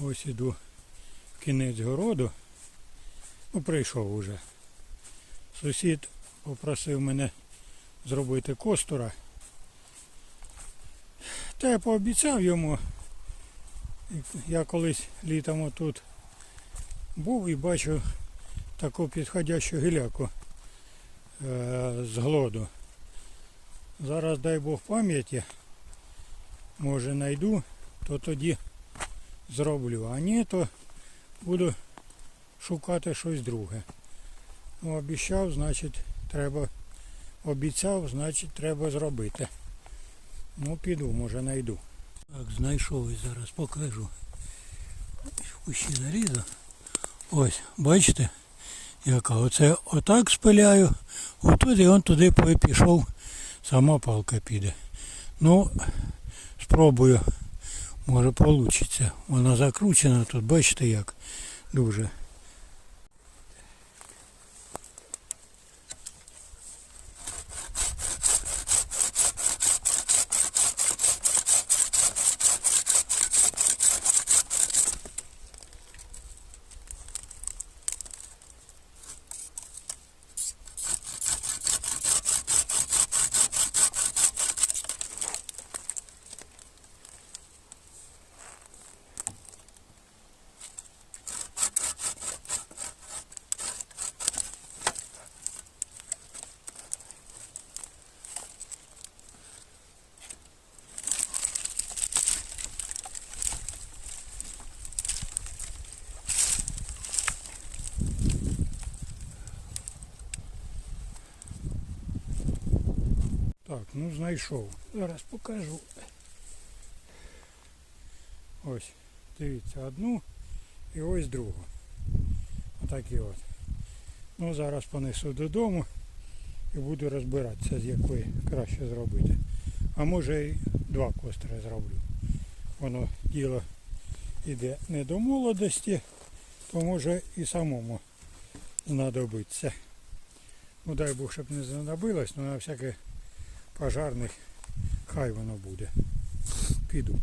Ось іду в кінець городу. Ну, прийшов уже. Сусід попросив мене зробити костура. Та я пообіцяв йому. Я колись літом отут був і бачу таку підходящу гіляку е, з глоду. Зараз дай Бог пам'яті. Може знайду, то тоді зроблю. А ні, то буду шукати щось друге. Ну, обіцяв, значить, треба. Обіцяв, значить, треба зробити. Ну, піду, може знайду. Так, знайшов і зараз покажу. Кущі зарізав. Ось, бачите, яка оце отак спиляю, отут і он туди пішов, сама палка піде. Ну, спробую, може вийде. Вона закручена тут, бачите як дуже. Так, ну знайшов. Зараз покажу. Ось, дивіться, одну і ось другу. Отакі от. Ну, зараз понесу додому і буду розбиратися, з якої краще зробити. А може і два костри зроблю. Воно діло йде не до молодості, то може і самому знадобиться. Ну дай Бог, щоб не знадобилось, але на всякий пожарних хай воно буде. Піду.